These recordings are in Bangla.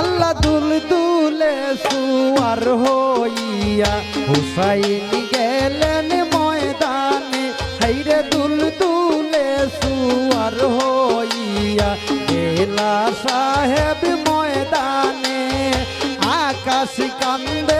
আল্লাহ দুল দুলে সুয়ার হইয়া হুসাইন গেলেন ময়দানে। হাইরে দুল দুলে সুয়ার হইয়া গেলা সাহেব ময়দানে। আকাশ কান্দে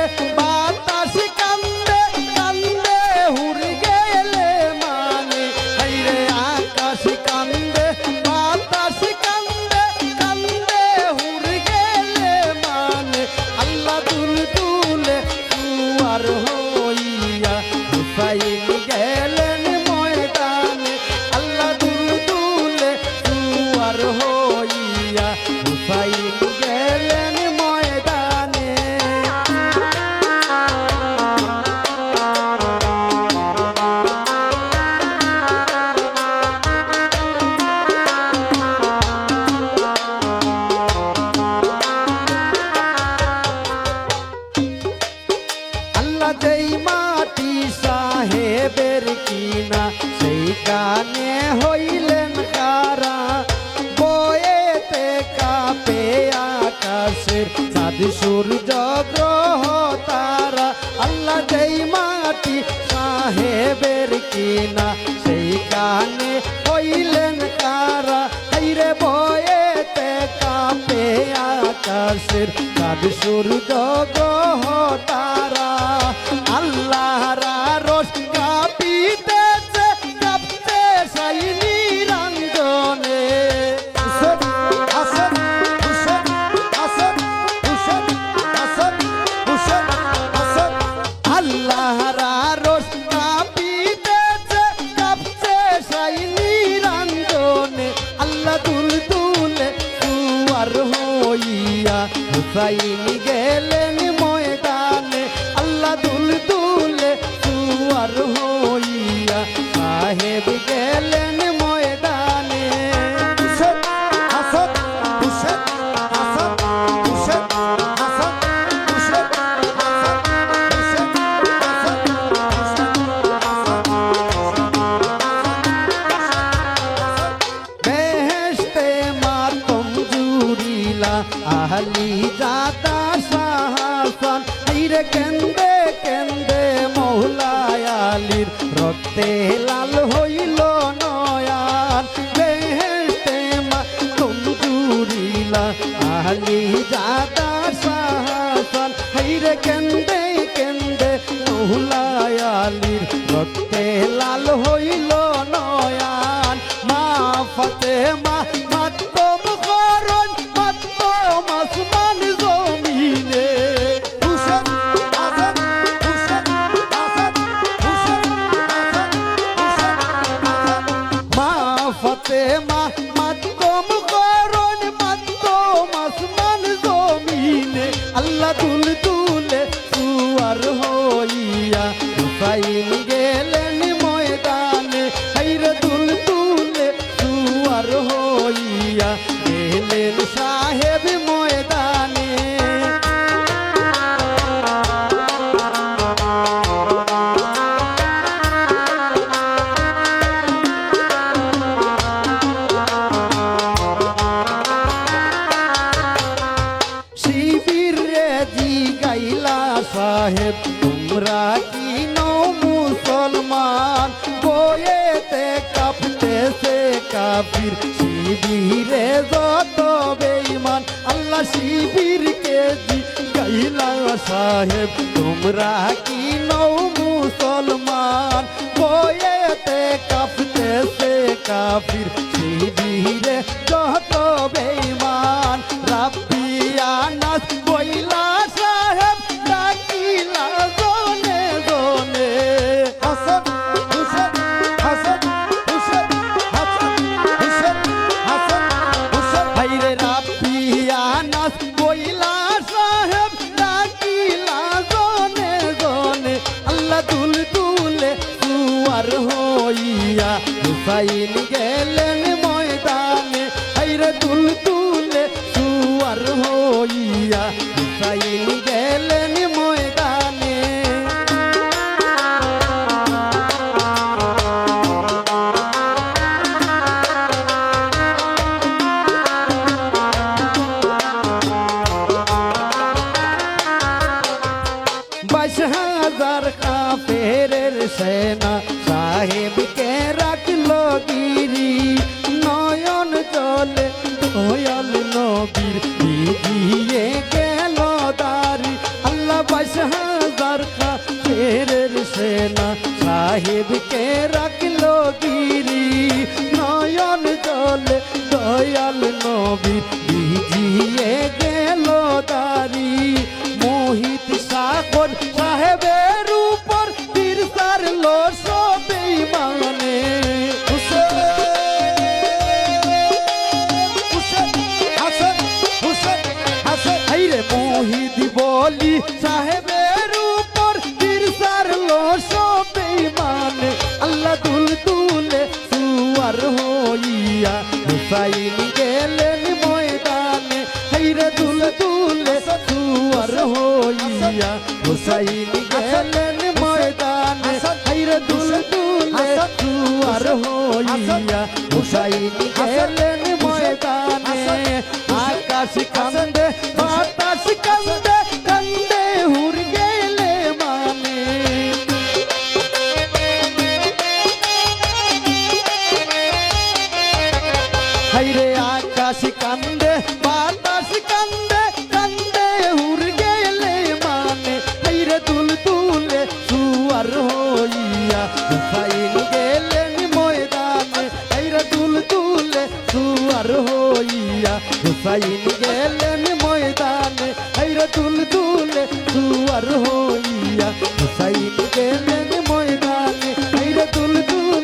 কিনা সেই কানে হইলেন কারা? বয়েতে কাপে আকাশের চাঁদ সূর্য গ্রহ তারা। আল্লাহ যেই মাটি সাহেবের কিনা, সেই কানে হইলেন কারা? হাইরে বয়েতে কাপে আকাশের চাঁদ সূর্য গ্রহ হুসাইন গেলেন আহলি দাতা শাহাসান আইরে কেন্দে কেন্দে মৌলায়ালির রক্তে লাল হইল নয়ান। বেহেতে মা তুম জুরিলা আহলি গাইলা সাহেব, তোমরা কি নও মুসলমান? বয়েতে কাঁপতেছে কাফির, শিবিরে যত বেঈমান, আল্লাহ শিবির কে জি গাইলা সাহেব, তোমরা কি নও মুসলমান? বয়েতে কাঁপতেছে কাফির, শিবিরে যত বেঈমান সাহেবকে রাখল গিরি। নয়ন জলে দয়াল নবীর ভিজিয়ে গেল দারি মোহিত সাগর সাহেবের উপর তীর সারলো সবেই মানে মোহিত বলি সাহেবের হইয়া হুসাইন গেলেন ময়দানে। হাইরে দুল তুলে সুয়ার হইয়া হুসাইন গেলেন হুসাইন গেলেন ময়দানে হাইরে তুল তুলে সুয়ার হইয়া। হুসাইন গেলেন ময়দানে হাইরে তুল তুলে